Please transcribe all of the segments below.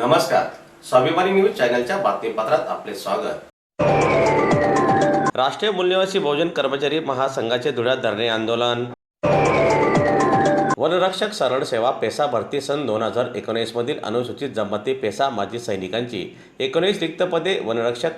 नमस्कार. स्वाभिमानी न्यूज चॅनलच्या बातमीपत्रात आपले स्वागत. राष्ट्रीय मूल्यवासी बहुजन कर्मचारी महासंघाचे धुळ्यात धरणे आंदोलन. वनरक्षक सरळ सेवा पेसा भरती सन दोन हजार एकोणीसमधील अनुसूचित जमाती पेसा माजी सैनिकांची एकोणीस रिक्त पदे वनरक्षक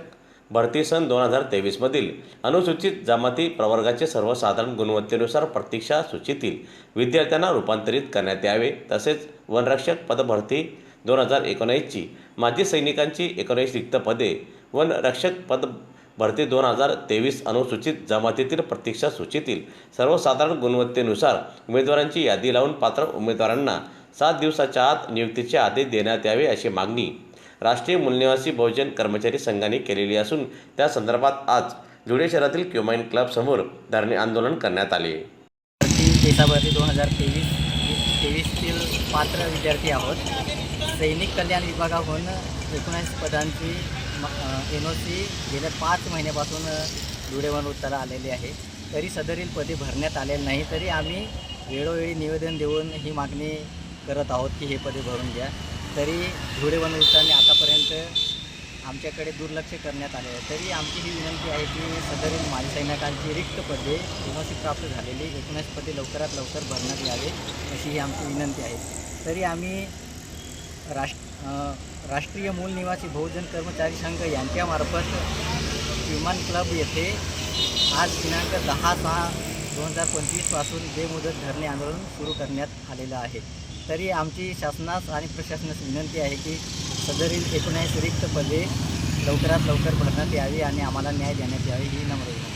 भरती सन दोन हजार तेवीसमधील अनुसूचित जमाती प्रवर्गाचे सर्वसाधारण गुणवत्तेनुसार प्रतीक्षा सूचीतील विद्यार्थ्यांना रूपांतरित करण्यात यावे तसेच वनरक्षक पदभरती दोन हजार एकोणीसची माजी सैनिकांची एकोणीस रिक्त पदे वनरक्षक पद भरती दोन हजार तेवीस अनुसूचित जमातीतील प्रतीक्षा सूचीतील सर्वसाधारण गुणवत्तेनुसार उमेदवारांची यादी लावून पात्र उमेदवारांना सात दिवसाच्या आत नियुक्तीचे आदेश देण्यात यावे अशी मागणी राष्ट्रीय मूल्यवासी बहुजन कर्मचारी संघाने केलेली असून त्या संदर्भात आज धुळे शहरातील क्युमाइन क्लब समोर धरणे आंदोलन करण्यात आले. भरती दोन हजार तेवीस तेवीसतील पात्र विद्यार्थी आहोत. सैनिक कल्याण विभागाहून एकोणीस पदांची एन ओ सी गेल्या पाच महिन्यापासून धुळेवन उत्तरा आलेली आहे. तरी सदरील पदे भरण्यात आलेली नाही तरी आम्ही वेळोवेळी निवेदन देऊन ही मागणी करत आहोत की हे पदे भरून द्या तरी धुळेवन उत्तराने आतापर्यंत आमच्याकडे दुर्लक्ष करण्यात आले आहे. तरी आमची ही विनंती आहे की सदरील माजी सैनिकांची रिक्त पदे एनओसी प्राप्त झालेली एकोणीस पदे लवकरात लवकर भरण्यात यावे अशी ही आमची विनंती आहे. तरी आम्ही राष्ट्र राष्ट्रीय मूल निवासी बहुजन कर्मचारी संघ यांच्यामार्फत विमान क्लब येथे आज दिनांक दहा सहा दोन हजार पंचवीसपासून बेमुदत धरणे आंदोलन सुरू करण्यात आलेलं आहे. तरी आमची शासनास आणि प्रशासनास विनंती आहे की सदरील एकोणीस रिक्त पदे लवकरात लवकर भरण्यात यावी आणि आम्हाला न्याय देण्यात यावी ही नम्र विनंती.